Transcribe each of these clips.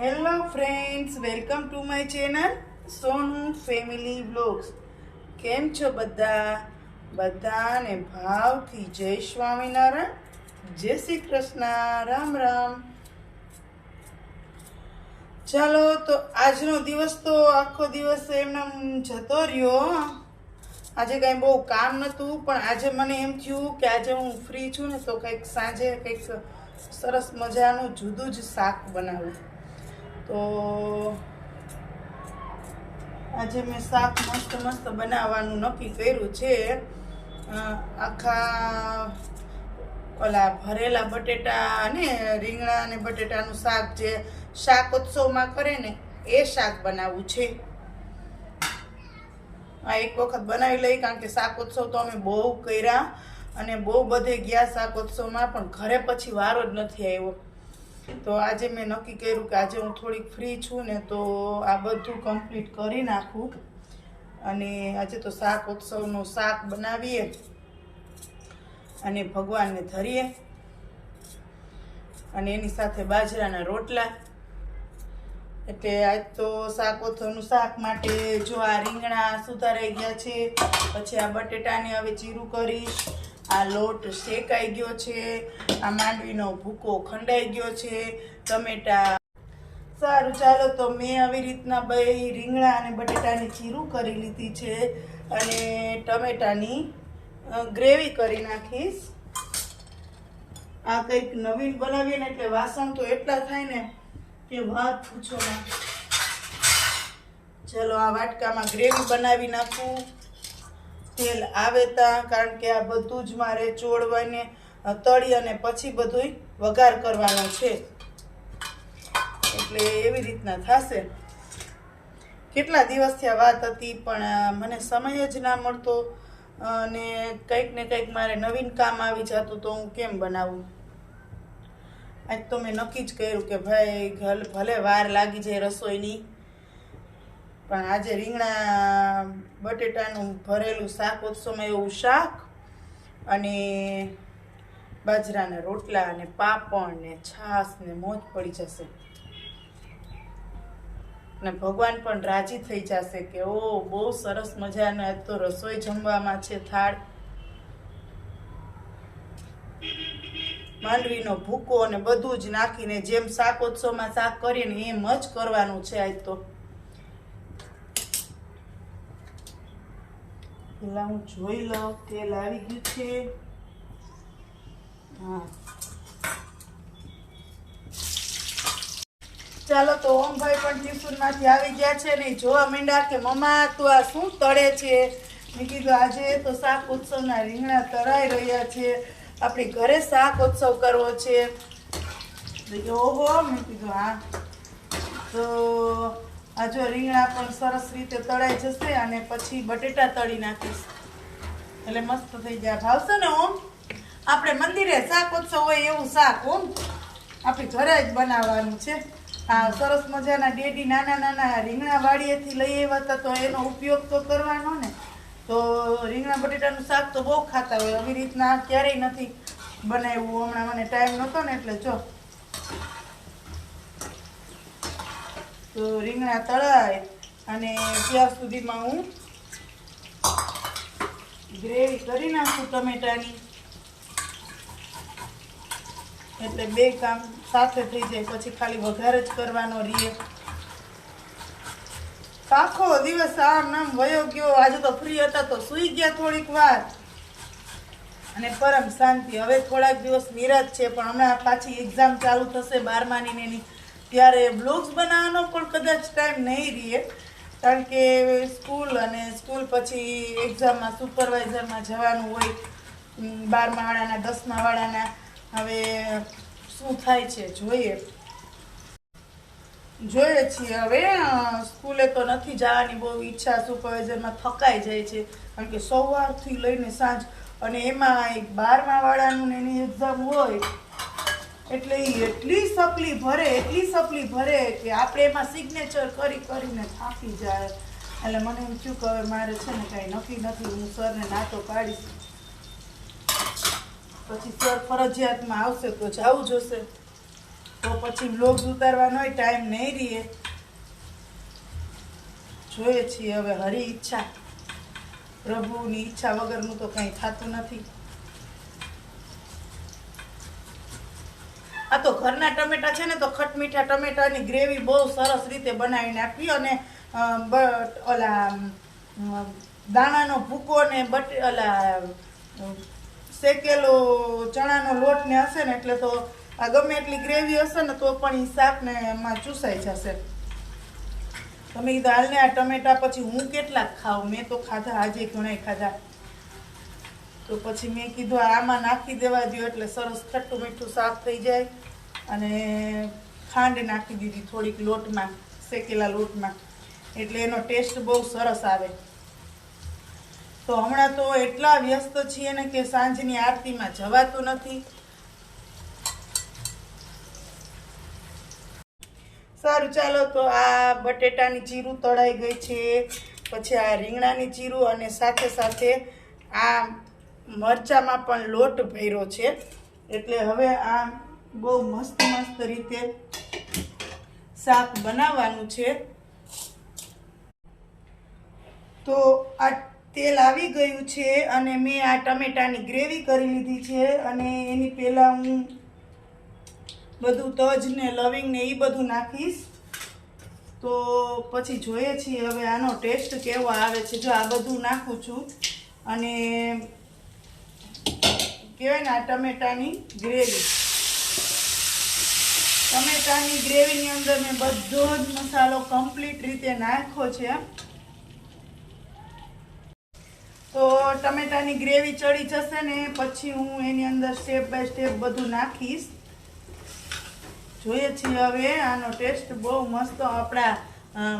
Hello friends welcome to my channel Sonu family blogs કેમ છો બધા? બધાને ભાવથી જય સ્વામિનારાયણ. જય શ્રી કૃષ્ણ. રામ રામ. ચાલો, તો આજનો દિવસ તો આખો દિવસ એમને જતો રહ્યો આજે કાંઈ બહુ કામ નહોતું, પણ આજે મને એમ થયું કે આજે હું ફ્રી છું ને, તો કંઈક સાંજે કંઈક સરસ મજાનું જુદું જ શાક બનાવું. તો આજે મેં શાક મસ્ત મસ્ત બનાવવાનું નક્કી કર્યું છે. આખા ઓલા ભરેલા બટેટા અને રીંગણા અને બટેટાનું શાક જે શાક ઉત્સવમાં કરે ને, એ શાક બનાવવું છે. આ એક વખત બનાવી લઈ કારણ કે શાક ઉત્સવ તો અમે બહુ કર્યા અને બહુ બધે ગયા શાક ઉત્સવમાં પણ ઘરે પછી વારો જ નથી આવ્યો. તો આજે મેં નક્કી કર્યું કે આજે હું થોડીક ફ્રી છું ને તો આ બધું કમ્પ્લીટ કરી નાખું. અને આજે તો શાક ઉત્સવનું શાક બનાવીએ અને ભગવાનને ધરીએ. અને એની સાથે બાજરાના રોટલા. એટલે આજ તો શાક ઓથોનું શાક માટે જો આ રીંગણા સુધારાઈ ગયા છે, પછી આ બટેટાને હવે ચીરું કરીશ. આ લોટ શેકાઈ ગયો છે, આ માંડવીનો ભૂકો ખંડાઈ ગયો છે, ટમેટા. સારું, ચાલો તો મેં આવી રીતના બે રીંગણા અને બટેટાની ચીરું કરી લીધી છે અને ટમેટાની ગ્રેવી કરી નાખીશ. આ કંઈક નવીન બનાવીએ ને એટલે વાસણ તો એટલા થાય ને કે વાત પૂછો ના. ચલો, આ વાટકામાં ગ્રેવી બનાવી નાખું. તેલ આવે તા, કારણ કે આ બધું જ મારે ચોળવાને તળી અને પછી બધું વઘાર કરવાનો છે. એટલે એવી રીતના થશે. કેટલા દિવસથી આ વાત હતી, પણ મને સમય જ ના મળતો અને કંઈક ને કંઈક મારે નવીન કામ આવી જતું તો હું કેમ બનાવું? આજ તો મેં નક્કી જ કર્યું કે ભાઈ ભલે વાર લાગી જાય રસોઈની પણ આજે રીંગણા, બટેટાનું ભરેલું શાક ઉત્સવમાં એવું શાક અને બાજરાના રોટલા અને પાપડ ને છાશ ને મોજ પડી જશે. અને ભગવાન પણ રાજી થઈ જશે કે, ઓ, બહુ સરસ મજાના તો રસોઈ જમવામાં છે થાળ. માંડવીનો ભૂકો અને બધું જ નાખીને જેમ શાકોત્સવમાં શાક કરીને એમ જ કરવાનું છે આજ તો. પેલા હું જોઈ લઉં, તેલ આવી ગયું છે. હા. ચાલો તો ઓમભાઈ પણ ટ્યુશનમાંથી આવી ગયા છે ને જોવા માંડ્યા કે મમ્મા, તું આ શું તળે છે? મેં કીધું, આજે તો શાક ઉત્સવના રીંગણા તળાઈ રહ્યા છે. આપણે ઘરે શાક ઉત્સવ કરવો છે. ઓહો, મેં કીધું, હા. તો આ જો રીંગણા પણ સરસ રીતે તળાઈ જશે અને પછી બટેટા તળી નાખીશ. એટલે મસ્ત થઈ જાય. ભાવશે ને ઓમ? આપણે મંદિરે શાક ઉત્સવ હોય એવું શાક, ઓમ? આપણે ઘરે જ બનાવવાનું છે. આ સરસ મજાના ડેડી નાના નાના રીંગણા વાડીએથી લઈ આવ્યા હતા, તો એનો ઉપયોગ તો કરવાનો ને. તો રીંગણા બટેટાનું શાક તો બહુ ખાતા હોય. આવી રીતના ક્યારેય નથી બનાવ્યું. હમણાં મને ટાઈમ નહોતો ને, એટલે જો તો રીંગણા તળાય અને ત્યાં સુધીમાં હું ગ્રેવી કરી નાખું ટમેટાની. એટલે બે કામ સાથે થઈ જાય, પછી ખાલી વઘાર જ કરવાનો રીએ. આખો દિવસ આમ નામ વયો ગયો, આજે તો ફ્રી હતા તો સૂઈ ગયા થોડીક વાર. અને પરમ શાંતિ, હવે થોડાક દિવસ નિરાશ છે, પણ હમણાં પાછી એક્ઝામ ચાલુ થશે બારમાની ને એની. ત્યારે બ્લોગ્સ બનાવવાનો પણ કદાચ ટાઈમ નહીં રહીએ કારણ કે સ્કૂલ અને સ્કૂલ પછી એક્ઝામમાં સુપરવાઇઝરમાં જવાનું હોય બારમા વાળાના, દસમા વાળાના, હવે શું થાય છે જોઈએ. જોઈએ છીએ. હવે સ્કૂલે તો નથી જવાની, બહુ ઈચ્છા સુપરવાઇઝરમાં થકાઈ જાય છે, કારણ કે સવારથી લઈને સાંજ, અને એમાં એક બારમા વાળાનું એની એક્ઝામ હોય એટલે એ એટલી સપલી ભરે, એટલી સપલી ભરે કે આપણે એમાં સિગ્નેચર કરી કરીને થાકી જાય. એટલે મને એમ થયું કે મારે છે ને કાંઈ નક્કી નથી, હું સરને નાતો પાડીશ. પછી સર ફરજિયાતમાં આવશે તો જવું જોશે તો પછી બ્લોગ ઉતારવાનો ટાઈમ નહીં રહીએ. જોઈએ છીએ હવે હરી ઈચ્છા. પ્રભુની ઈચ્છા વગરનું તો કંઈ થતું નથી. આ તો ઘરના ટમેટા છે ને, તો ખટમીઠા ટમેટાની ગ્રેવી બહુ સરસ રીતે બનાવીને આપી અને ઓલા દાણાનો ભૂકો ને બટ, ઓલા શેકેલો ચણાનો લોટ ને હશે ને, એટલે તો આ ગમે એટલી ગ્રેવી હશે ને, તો પણ એ શાકને એમાં ચૂસાઈ જશે. તમે કીધું હાલને આ ટમેટા પછી હું કેટલાક ખાઉં? મેં તો ખાધા, આજે ઘણાય ખાધા. તો પછી મેં કીધું આમાં નાખી દેવા દો એટલે સરસ ખટ્ટું મીઠું સાફ થઈ જાય. અને ખાંડ નાખી દીધી થોડીક લોટમાં, શેકેલા લોટમાં. એટલે એનો ટેસ્ટ બહુ સરસ આવે. તો હમણાં તો એટલા વ્યસ્ત છીએ ને કે સાંજની આરતીમાં જવાતું નથી. સારું, ચાલો તો આ બટેટાની જીરું તળાઈ ગઈ છે. પછી આ રીંગણાની ચીરું અને સાથે સાથે આ મરચામાં પણ લોટ ભર્યો છે. એટલે હવે આ બહુ મસ્ત મસ્ત રીતે શાક બનાવવાનું છે. તો આ તેલ આવી ગયું છે અને મેં આ ટમેટાની ગ્રેવી કરી લીધી છે અને એની પહેલાં હું બધું તજ ને લવિંગ ને એ બધું નાખીશ. તો પછી જોઈએ છીએ હવે આનો ટેસ્ટ કેવો આવે છે. જો આ બધું નાખું છું અને કહેવાય ને આ ટમેટાની ગ્રેવી. ટમેટાની ગ્રેવીની અંદર મેં બધો જ મસાલો કમ્પ્લીટ રીતે નાખ્યો છે. તો ટમેટાની ગ્રેવી ચડી જશે ને પછી હું એની અંદર સ્ટેપ બાય સ્ટેપ બધું નાખીશ. જોઈએ છીએ હવે આનો ટેસ્ટ બહુ મસ્ત આપણા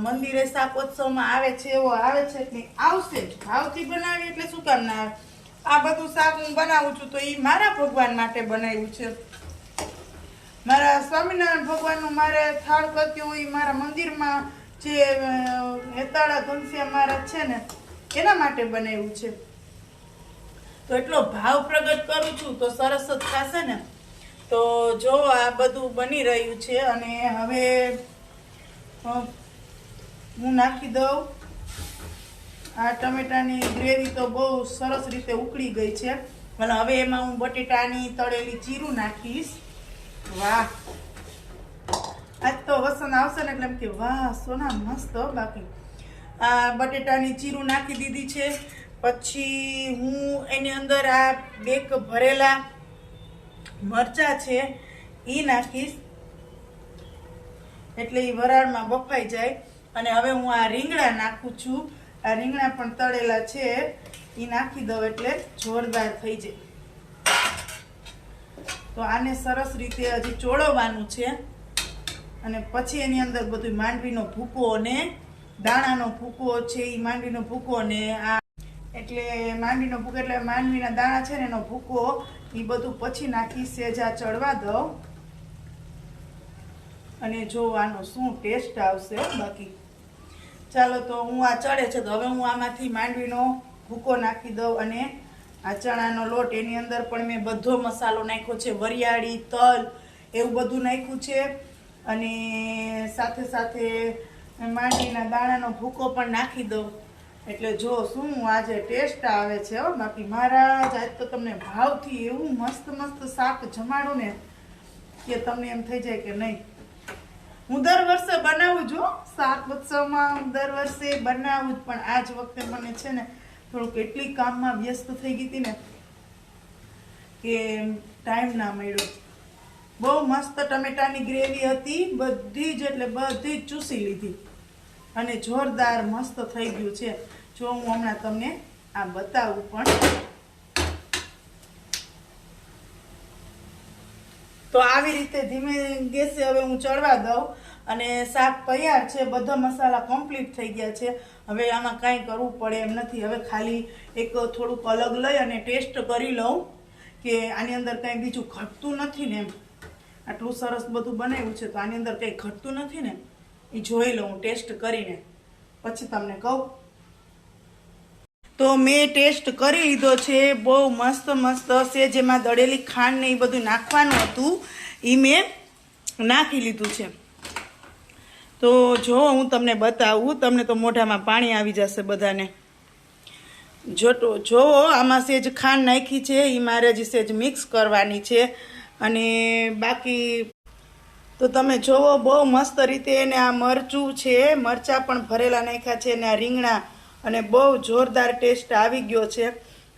મંદિરે શાકોત્સવમાં આવે છે એવો આવે છે કે આવશે જ. ભાવથી બનાવીએ એટલે શું કામ ના આવે આ બધું શાક હું બનાવું છું તો એ મારા ભગવાન માટે બનાવ્યું છે. મારા સ્વામિનારાયણ ભગવાનનું મારે થાળ કરતી હોય મારા મંદિરમાં જે હેતાળા ઘનશ્યા મહારાજ છે ને, એના માટે બનાવ્યું છે. તો એટલો ભાવ પ્રગટ કરું છું તો સરસ જ થશે ને. તો જો આ બધું બની રહ્યું છે અને હવે હું નાખી દઉં. આ ટમેટાની ગ્રેવી તો બહુ સરસ રીતે ઉકળી ગઈ છે. અને હવે એમાં હું બટેટાની તળેલી જીરું નાખીશ. વાહ. આજ તો વસંત આવશે ને એટલે એમ કે વાહ, સોના મસ્ત બાકી. આ બટેટાની જીરું નાખી દીધી છે. પછી હું એની અંદર આ બે ભરેલા મરચા છે એ નાખીશ. એટલે એ વરાળમાં બફાઈ જાય. અને હવે હું આ રીંગણા નાખું છું. આ રીંગણા પણ તળેલા છે. એ નાખી દઉં એટલે જોરદાર થઈ જાય. તો આને સરસ રીતે હજી ચોળવવાનું છે. અને પછી એની અંદર બધું માંડવીનો ભૂકો અને દાણાનો ભૂકો છે એ માંડવીનો ભૂકો અને આ એટલે માંડવીનો ભૂકો એટલે માંડવીના દાણા છે ને એનો ભૂકો એ બધું પછી નાખી સેજા ચડવા દઉં. અને જો આનો શું ટેસ્ટ આવશે બાકી. ચાલો તો હું આ ચડે છે તો હવે હું આમાંથી માંડવીનો ભૂકો નાખી દઉં અને આ ચણાનો લોટ, એની અંદર પણ મેં બધો મસાલો નાખ્યો છે, વરિયાળી, તલ, એવું બધું નાખ્યું છે. અને સાથે સાથે માંડવીના દાણાનો ભૂકો પણ નાખી દઉં. એટલે જો શું આજે ટેસ્ટ આવે છે હો, બાકી મહારાજ, આજ તો તમને ભાવથી એવું મસ્ત મસ્ત શાક જમાડું ને કે તમને એમ થઈ જાય કે નહીં. હું દર વર્ષે બનાવું છું સાત ઉત્સવમાં હું દર વર્ષે બનાવું જ, પણ આજ વખતે મને છે ને થોડુંક એટલી કામમાં વ્યસ્ત થઈ ગઈ હતી ને કે ટાઈમ ના મળ્યો. બહુ મસ્ત ટમેટાની ગ્રેવી હતી, બધી જ એટલે બધી જ ચૂસી લીધી. અને જોરદાર મસ્ત થઈ ગયું છે. જો હું હમણાં તમને આ બતાવું પણ. તો આવી રીતે ધીમે ગેસે હવે હું ચડવા દઉં અને શાક તૈયાર છે, બધા મસાલા કમ્પ્લીટ થઈ ગયા છે. હવે આમાં કાંઈ કરવું પડે એમ નથી. હવે ખાલી એક થોડુંક અલગ લઈ અને ટેસ્ટ કરી લઉં કે આની અંદર કાંઈ બીજું ઘટતું નથી ને એમ. આટલું સરસ બધું બનાવ્યું છે, તો આની અંદર કંઈ ઘટતું નથી ને? એ જોઈ લઉં ટેસ્ટ કરીને. પછી તમને કહું. તો મેં ટેસ્ટ કરી લીધો છે, બહુ મસ્ત મસ્ત છે જેમાં દળેલી ખાંડ ને એ બધું નાખવાનું હતું એ મેં નાખી લીધું છે. તો જો હું તમને બતાવું, તમને તો મોઢામાં પાણી આવી જશે બધાને. જોટો જો આમાં સેજ ખાંડ નાખી છે એ મારે જ સેજ મિક્સ કરવાની છે, અને બાકી તો તમે જોવો, બહુ મસ્ત રીતે એને આ મરચું છે, મરચાં પણ ભરેલા નાખ્યા છે અને આ રીંગણા અને બહુ જોરદાર ટેસ્ટ આવી ગયો છે.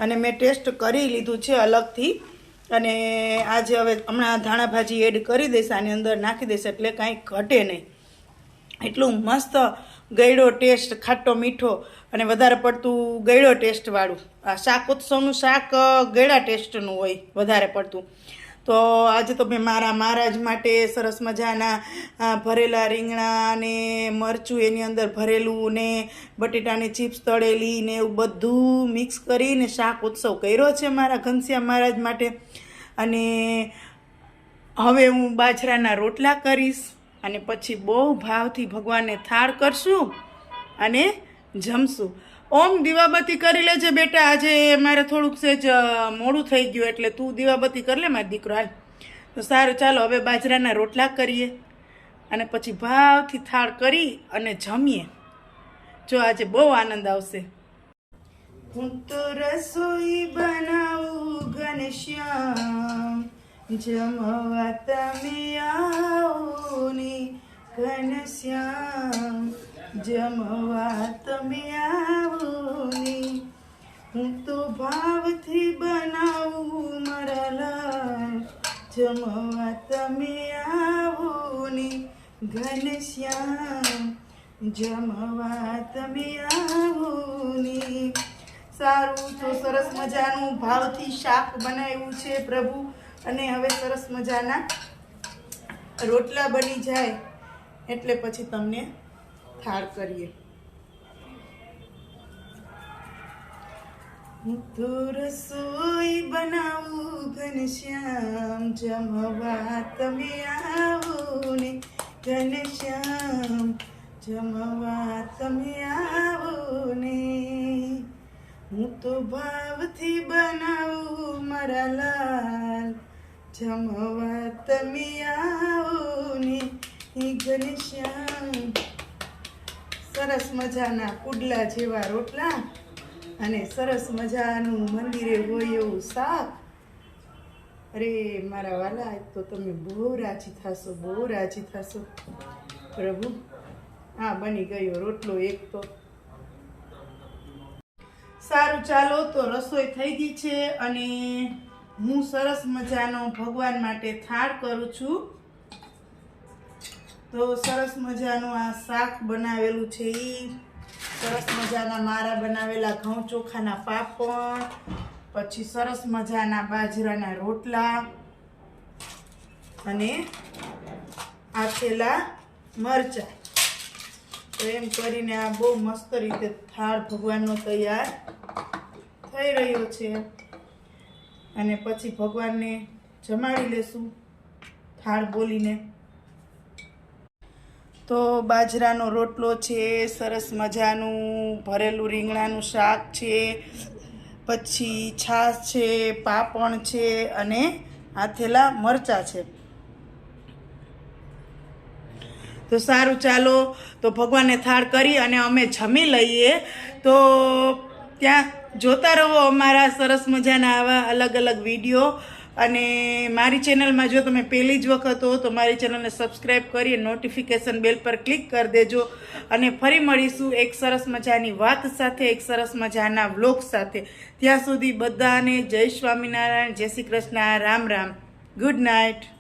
અને મેં ટેસ્ટ કરી લીધું છે અલગથી. અને આજે હવે હમણાં ધાણા ભાજી એડ કરી દઈશ, આની અંદર નાખી દઈશ, એટલે કાંઈ ઘટે નહીં. એટલું મસ્ત ગળ્યો ટેસ્ટ, ખાટો મીઠો અને વધારે પડતું ગળ્યો ટેસ્ટવાળું. આ શાક ઉત્સવનું શાક ગળ્યા ટેસ્ટનું હોય, વધારે પડતું. તો આજે તો મેં મારા મહારાજ માટે સરસ મજાના ભરેલા રીંગણા ને મરચું એની અંદર ભરેલું ને બટેટાની ચિપ્સ તળેલી ને એવું બધું મિક્સ કરીને શાક ઉત્સવ કર્યો છે મારા ઘનશ્યામ મહારાજ માટે. અને હવે હું બાજરાના રોટલા કરીશ અને પછી બહુ ભાવથી ભગવાનને થાળ કરશું અને જમશું. ઓમ દીવાબત્તી કરી લેજે બેટા, આજે મારે થોડુંક સેજ મોડું થઈ ગયું એટલે તું દીવાબત્તી કરી લે મારો દીકરો, હાલ. તો સારું, ચાલો, હવે બાજરાના રોટલા કરીએ અને પછી ભાવથી થાળ કરી અને જમીએ. જો આજે બહુ આનંદ આવશે. હું તો રસોઈ બનાવું ઘનશ્યામ જમવા તમે આવો ને ઘનશ્યામ જમવા તમે આવો ને હું તો ભાવથી બનાવું મારા લાલ જમવા તમે આવો ને ઘનશ્યામ જમવા તમે આવો ને સારું, તો સરસ મજાનું ભાવથી શાક બનાવ્યું છે પ્રભુ. અને હવે સરસ મજાના રોટલા બની જાય. એટલે પછી તમને થાળ કરીએ. તો રસોઈ બનાવું ઘનશ્યામ જમવા તમે આવો ને ઘનશ્યામ જમવા તમે આવો ને. હું તો ભાવથી બનાવું, મારા લાલ જમવા તમે આવો ને ઘનશ્યામ સરસ મજાના પુડલા જેવા રોટલા અને સરસ મજાનું મંદિરે હોય એવું શાક. અરે, મારા વાલા તો તમે બહુ રાજી થશો, બહુ રાજી થશો. પ્રભુ, હા, બની ગયો રોટલો એક તો. સારું, ચાલો, તો રસોઈ થઈ ગઈ છે અને હું સરસ મજાનો ભગવાન માટે થાળ કરું છું. તો સરસ મજાનું આ શાક બનાવેલું છે એ સરસ મજાના મારા બનાવેલા ઘઉં ચોખાના પાપડ, પછી સરસ મજાના બાજરાના રોટલા અને આથેલા મરચાં. તો એમ કરીને આ બહુ મસ્ત રીતે થાળ ભગવાનનો તૈયાર થઈ રહ્યો છે. અને પછી ભગવાનને જમાડી લેશું થાળ બોલીને. તો બાજરાનો રોટલો છે, સરસ મજાનું ભરેલું રીંગણાનું શાક છે, પછી છાશ છે પાપણ છે અને આથેલા મરચાં છે. તો સારું ચાલો, તો ભગવાનને થાળ કરી અને અમે જમી લઈએ. તો ત્યાં જોતા રહો અમારા સરસ મજાના આવા અલગ અલગ વીડિયો. અને મારી ચેનલમાં જો તમે પહેલી જ વખત હો, તો મારી ચેનલને સબસ્ક્રાઈબ કરી નોટિફિકેશન બેલ પર ક્લિક કરી દેજો. અને ફરી મળીશું એક સરસ મજાની વાત સાથે, એક સરસ મજાના વ્લોગ સાથે. ત્યાં સુધી બધાને જય સ્વામિનારાયણ, જય શ્રી કૃષ્ણ, રામ રામ. Good night